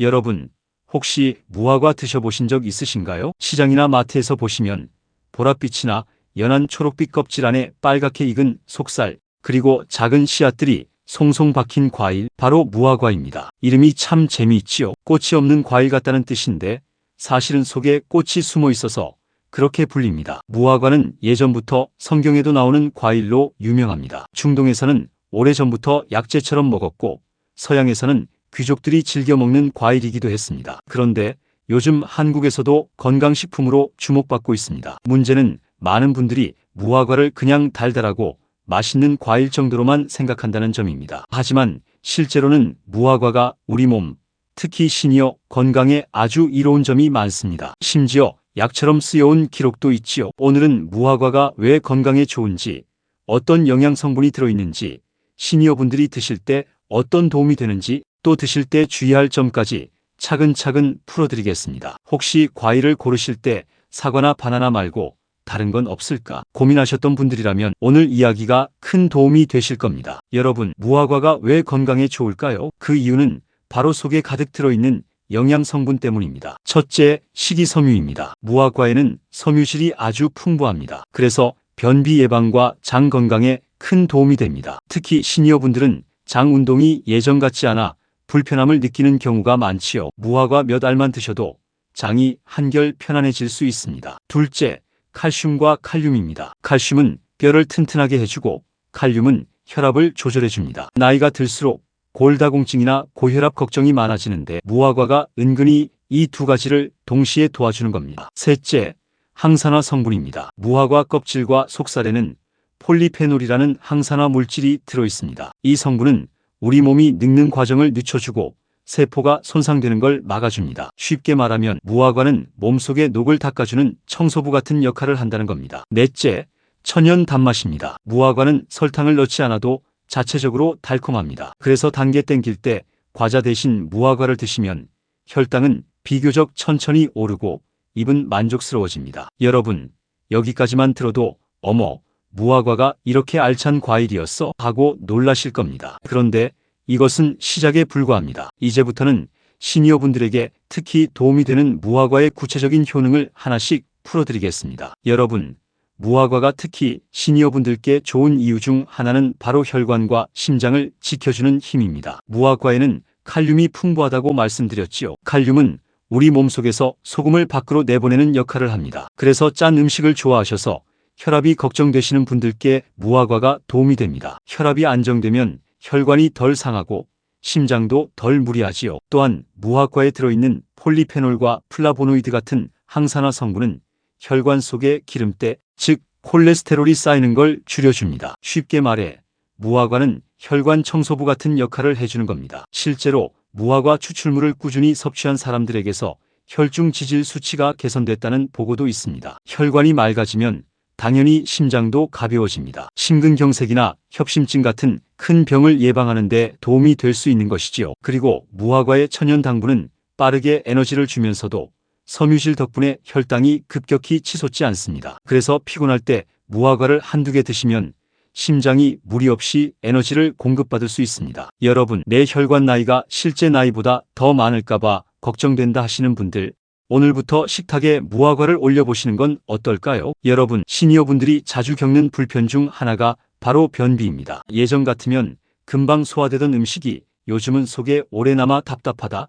여러분, 혹시 무화과 드셔보신 적 있으신가요? 시장이나 마트에서 보시면 보랏빛이나 연한 초록빛 껍질 안에 빨갛게 익은 속살, 그리고 작은 씨앗들이 송송 박힌 과일, 바로 무화과입니다. 이름이 참 재미있지요. 꽃이 없는 과일 같다는 뜻인데 사실은 속에 꽃이 숨어 있어서 그렇게 불립니다. 무화과는 예전부터 성경에도 나오는 과일로 유명합니다. 중동에서는 오래전부터 약재처럼 먹었고 서양에서는 귀족들이 즐겨 먹는 과일이기도 했습니다. 그런데 요즘 한국에서도 건강식품으로 주목받고 있습니다. 문제는 많은 분들이 무화과를 그냥 달달하고 맛있는 과일 정도로만 생각한다는 점입니다. 하지만 실제로는 무화과가 우리 몸, 특히 시니어 건강에 아주 이로운 점이 많습니다. 심지어 약처럼 쓰여온 기록도 있지요. 오늘은 무화과가 왜 건강에 좋은지, 어떤 영양 성분이 들어있는지, 시니어분들이 드실 때 어떤 도움이 되는지, 또 드실 때 주의할 점까지 차근차근 풀어드리겠습니다. 혹시 과일을 고르실 때 사과나 바나나 말고 다른 건 없을까 고민하셨던 분들이라면 오늘 이야기가 큰 도움이 되실 겁니다. 여러분, 무화과가 왜 건강에 좋을까요? 그 이유는 바로 속에 가득 들어있는 영양 성분 때문입니다. 첫째, 식이섬유입니다. 무화과에는 섬유질이 아주 풍부합니다. 그래서 변비 예방과 장 건강에 큰 도움이 됩니다. 특히 시니어분들은 장 운동이 예전 같지 않아 불편함을 느끼는 경우가 많지요. 무화과 몇 알만 드셔도 장이 한결 편안해질 수 있습니다. 둘째, 칼슘과 칼륨입니다. 칼슘은 뼈를 튼튼하게 해주고 칼륨은 혈압을 조절해줍니다. 나이가 들수록 골다공증이나 고혈압 걱정이 많아지는데 무화과가 은근히 이 두 가지를 동시에 도와주는 겁니다. 셋째, 항산화 성분입니다. 무화과 껍질과 속살에는 폴리페놀이라는 항산화 물질이 들어있습니다. 이 성분은 우리 몸이 늙는 과정을 늦춰주고 세포가 손상되는 걸 막아줍니다. 쉽게 말하면 무화과는 몸속의 녹을 닦아주는 청소부 같은 역할을 한다는 겁니다. 넷째, 천연 단맛입니다. 무화과는 설탕을 넣지 않아도 자체적으로 달콤합니다. 그래서 단계 땡길 때 과자 대신 무화과를 드시면 혈당은 비교적 천천히 오르고 입은 만족스러워집니다. 여러분, 여기까지만 들어도 어머, 무화과가 이렇게 알찬 과일이었어? 하고 놀라실 겁니다. 그런데 이것은 시작에 불과합니다. 이제부터는 시니어분들에게 특히 도움이 되는 무화과의 구체적인 효능을 하나씩 풀어드리겠습니다. 여러분, 무화과가 특히 시니어분들께 좋은 이유 중 하나는 바로 혈관과 심장을 지켜주는 힘입니다. 무화과에는 칼륨이 풍부하다고 말씀드렸지요. 칼륨은 우리 몸속에서 소금을 밖으로 내보내는 역할을 합니다. 그래서 짠 음식을 좋아하셔서 혈압이 걱정되시는 분들께 무화과가 도움이 됩니다. 혈압이 안정되면 혈관이 덜 상하고 심장도 덜 무리하지요. 또한 무화과에 들어있는 폴리페놀과 플라보노이드 같은 항산화 성분은 혈관 속의 기름때, 즉 콜레스테롤이 쌓이는 걸 줄여줍니다. 쉽게 말해 무화과는 혈관 청소부 같은 역할을 해주는 겁니다. 실제로 무화과 추출물을 꾸준히 섭취한 사람들에게서 혈중 지질 수치가 개선됐다는 보고도 있습니다. 혈관이 맑아지면 당연히 심장도 가벼워집니다. 심근경색이나 협심증 같은 큰 병을 예방하는 데 도움이 될 수 있는 것이지요. 그리고 무화과의 천연 당분은 빠르게 에너지를 주면서도 섬유질 덕분에 혈당이 급격히 치솟지 않습니다. 그래서 피곤할 때 무화과를 한두 개 드시면 심장이 무리 없이 에너지를 공급받을 수 있습니다. 여러분, 내 혈관 나이가 실제 나이보다 더 많을까봐 걱정된다 하시는 분들, 오늘부터 식탁에 무화과를 올려보시는 건 어떨까요? 여러분, 시니어분들이 자주 겪는 불편 중 하나가 바로 변비입니다. 예전 같으면 금방 소화되던 음식이 요즘은 속에 오래 남아 답답하다.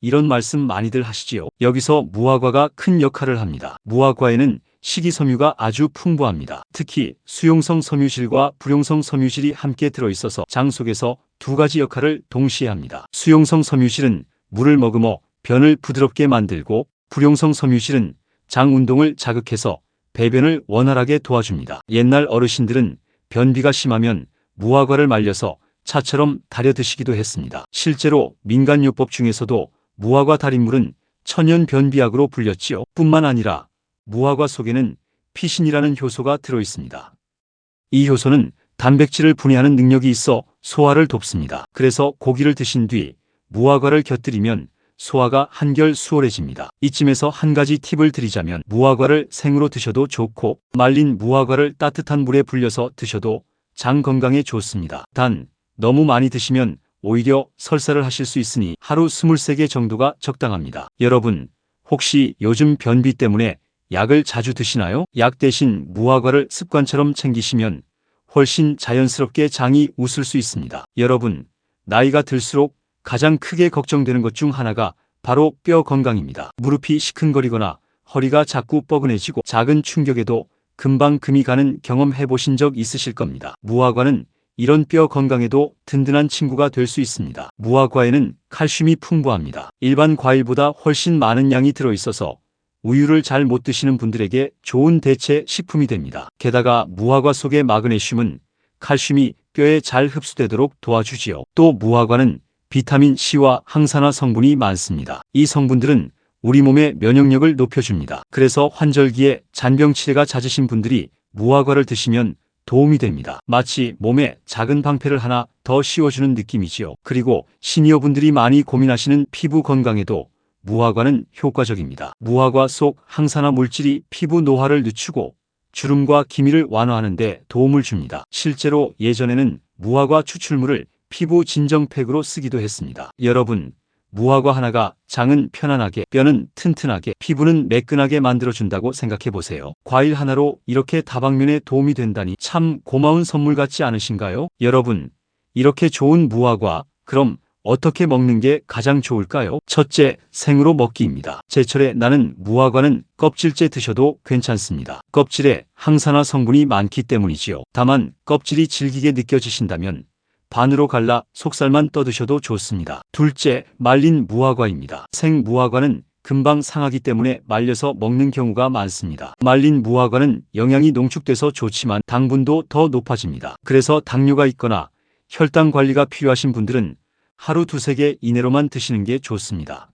이런 말씀 많이들 하시지요. 여기서 무화과가 큰 역할을 합니다. 무화과에는 식이섬유가 아주 풍부합니다. 특히 수용성 섬유질과 불용성 섬유질이 함께 들어있어서 장 속에서 두 가지 역할을 동시에 합니다. 수용성 섬유질은 물을 머금어 변을 부드럽게 만들고 불용성 섬유질은 장 운동을 자극해서 배변을 원활하게 도와줍니다. 옛날 어르신들은 변비가 심하면 무화과를 말려서 차처럼 달여 드시기도 했습니다. 실제로 민간요법 중에서도 무화과 달인물은 천연 변비약으로 불렸지요. 뿐만 아니라 무화과 속에는 피신이라는 효소가 들어 있습니다. 이 효소는 단백질을 분해하는 능력이 있어 소화를 돕습니다. 그래서 고기를 드신 뒤 무화과를 곁들이면 소화가 한결 수월해집니다. 이쯤에서 한 가지 팁을 드리자면 무화과를 생으로 드셔도 좋고 말린 무화과를 따뜻한 물에 불려서 드셔도 장 건강에 좋습니다. 단 너무 많이 드시면 오히려 설사를 하실 수 있으니 하루 23개 정도가 적당합니다. 여러분, 혹시 요즘 변비 때문에 약을 자주 드시나요? 약 대신 무화과를 습관처럼 챙기시면 훨씬 자연스럽게 장이 웃을 수 있습니다. 여러분, 나이가 들수록 가장 크게 걱정되는 것 중 하나가 바로 뼈 건강입니다. 무릎이 시큰거리거나 허리가 자꾸 뻐근해지고 작은 충격에도 금방 금이 가는 경험 해 보신 적 있으실 겁니다. 무화과는 이런 뼈 건강에도 든든한 친구가 될 수 있습니다. 무화과에는 칼슘이 풍부합니다. 일반 과일보다 훨씬 많은 양이 들어있어서 우유를 잘 못 드시는 분들에게 좋은 대체 식품이 됩니다. 게다가 무화과 속의 마그네슘은 칼슘이 뼈에 잘 흡수되도록 도와주지요. 또 무화과는 비타민 C와 항산화 성분이 많습니다. 이 성분들은 우리 몸의 면역력을 높여줍니다. 그래서 환절기에 잔병 치레가 잦으신 분들이 무화과를 드시면 도움이 됩니다. 마치 몸에 작은 방패를 하나 더 씌워주는 느낌이지요. 그리고 시니어분들이 많이 고민하시는 피부 건강에도 무화과는 효과적입니다. 무화과 속 항산화 물질이 피부 노화를 늦추고 주름과 기미를 완화하는 데 도움을 줍니다. 실제로 예전에는 무화과 추출물을 피부 진정팩으로 쓰기도 했습니다. 여러분, 무화과 하나가 장은 편안하게, 뼈는 튼튼하게, 피부는 매끈하게 만들어준다고 생각해 보세요. 과일 하나로 이렇게 다방면에 도움이 된다니 참 고마운 선물 같지 않으신가요? 여러분, 이렇게 좋은 무화과, 그럼 어떻게 먹는 게 가장 좋을까요? 첫째, 생으로 먹기입니다. 제철에 나는 무화과는 껍질째 드셔도 괜찮습니다. 껍질에 항산화 성분이 많기 때문이지요. 다만 껍질이 질기게 느껴지신다면 반으로 갈라 속살만 떠드셔도 좋습니다. 둘째, 말린 무화과입니다. 생 무화과는 금방 상하기 때문에 말려서 먹는 경우가 많습니다. 말린 무화과는 영양이 농축돼서 좋지만 당분도 더 높아집니다. 그래서 당뇨가 있거나 혈당 관리가 필요하신 분들은 하루 두세 개 이내로만 드시는 게 좋습니다.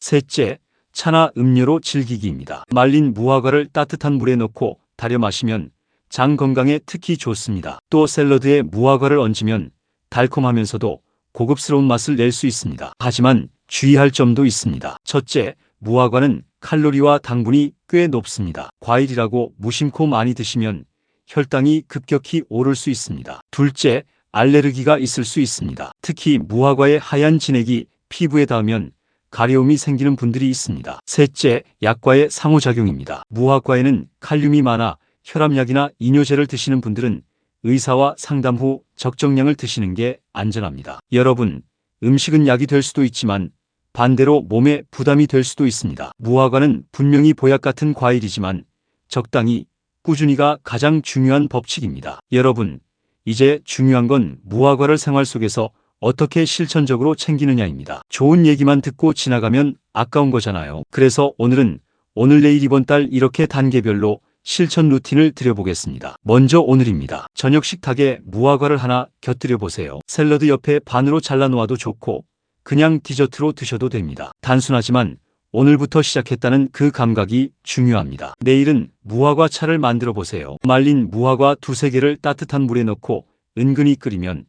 셋째, 차나 음료로 즐기기입니다. 말린 무화과를 따뜻한 물에 넣고 달여 마시면 장 건강에 특히 좋습니다. 또 샐러드에 무화과를 얹으면 달콤하면서도 고급스러운 맛을 낼 수 있습니다. 하지만 주의할 점도 있습니다. 첫째, 무화과는 칼로리와 당분이 꽤 높습니다. 과일이라고 무심코 많이 드시면 혈당이 급격히 오를 수 있습니다. 둘째, 알레르기가 있을 수 있습니다. 특히 무화과의 하얀 진액이 피부에 닿으면 가려움이 생기는 분들이 있습니다. 셋째, 약과의 상호작용입니다. 무화과에는 칼륨이 많아 혈압약이나 이뇨제를 드시는 분들은 의사와 상담 후 적정량을 드시는 게 안전합니다. 여러분, 음식은 약이 될 수도 있지만 반대로 몸에 부담이 될 수도 있습니다. 무화과는 분명히 보약 같은 과일이지만 적당히 꾸준히가 가장 중요한 법칙입니다. 여러분, 이제 중요한 건 무화과를 생활 속에서 어떻게 실천적으로 챙기느냐입니다. 좋은 얘기만 듣고 지나가면 아까운 거잖아요. 그래서 오늘은 오늘 내일 이번 달 이렇게 단계별로 실천 루틴을 드려보겠습니다. 먼저 오늘입니다. 저녁 식탁에 무화과를 하나 곁들여 보세요. 샐러드 옆에 반으로 잘라 놓아도 좋고 그냥 디저트로 드셔도 됩니다. 단순하지만 오늘부터 시작했다는 그 감각이 중요합니다. 내일은 무화과 차를 만들어 보세요. 말린 무화과 두세 개를 따뜻한 물에 넣고 은근히 끓이면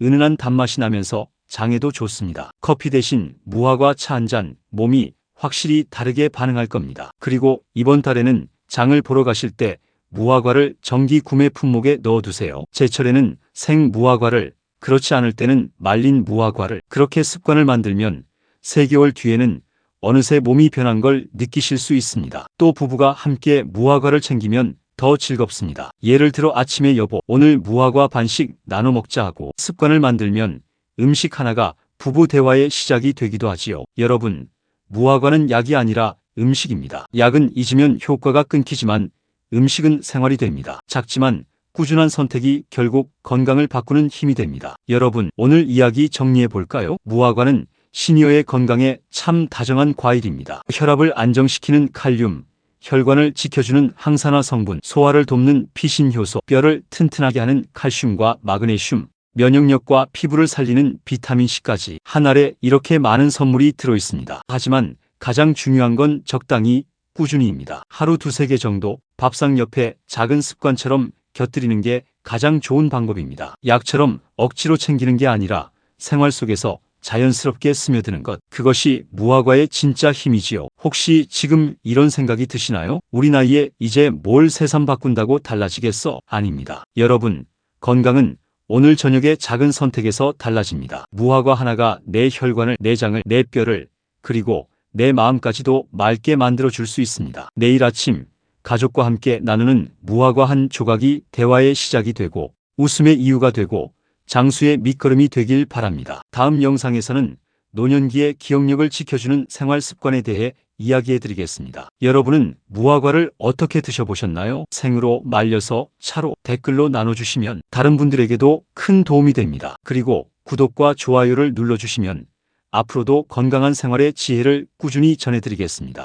은은한 단맛이 나면서 장에도 좋습니다. 커피 대신 무화과 차 한 잔 몸이 확실히 다르게 반응할 겁니다. 그리고 이번 달에는 장을 보러 가실 때 무화과를 정기 구매 품목에 넣어두세요. 제철에는 생 무화과를 그렇지 않을 때는 말린 무화과를 그렇게 습관을 만들면 3개월 뒤에는 어느새 몸이 변한 걸 느끼실 수 있습니다. 또 부부가 함께 무화과를 챙기면 더 즐겁습니다. 예를 들어 아침에 여보 오늘 무화과 반씩 나눠 먹자 하고 습관을 만들면 음식 하나가 부부 대화의 시작이 되기도 하지요. 여러분 무화과는 약이 아니라 음식입니다. 약은 잊으면 효과가 끊기지만 음식은 생활이 됩니다. 작지만 꾸준한 선택이 결국 건강을 바꾸는 힘이 됩니다. 여러분, 오늘 이야기 정리해 볼까요? 무화과는 시니어의 건강에 참 다정한 과일입니다. 혈압을 안정시키는 칼륨, 혈관을 지켜주는 항산화 성분, 소화를 돕는 피신 효소, 뼈를 튼튼하게 하는 칼슘과 마그네슘, 면역력과 피부를 살리는 비타민C까지 한 알에 이렇게 많은 선물이 들어 있습니다. 하지만 가장 중요한 건 적당히 꾸준히입니다. 하루 두세 개 정도 밥상 옆에 작은 습관처럼 곁들이는 게 가장 좋은 방법입니다. 약처럼 억지로 챙기는 게 아니라 생활 속에서 자연스럽게 스며드는 것. 그것이 무화과의 진짜 힘이지요. 혹시 지금 이런 생각이 드시나요? 우리 나이에 이제 뭘 세상 바꾼다고 달라지겠어? 아닙니다. 여러분, 건강은 오늘 저녁의 작은 선택에서 달라집니다. 무화과 하나가 내 혈관을, 내장을, 내 뼈를, 그리고 내 마음까지도 맑게 만들어 줄 수 있습니다. 내일 아침 가족과 함께 나누는 무화과 한 조각이 대화의 시작이 되고 웃음의 이유가 되고 장수의 밑거름이 되길 바랍니다. 다음 영상에서는 노년기의 기억력을 지켜주는 생활 습관에 대해 이야기해 드리겠습니다. 여러분은 무화과를 어떻게 드셔보셨나요? 생으로 말려서 차로 댓글로 나눠주시면 다른 분들에게도 큰 도움이 됩니다. 그리고 구독과 좋아요를 눌러주시면 앞으로도 건강한 생활의 지혜를 꾸준히 전해드리겠습니다.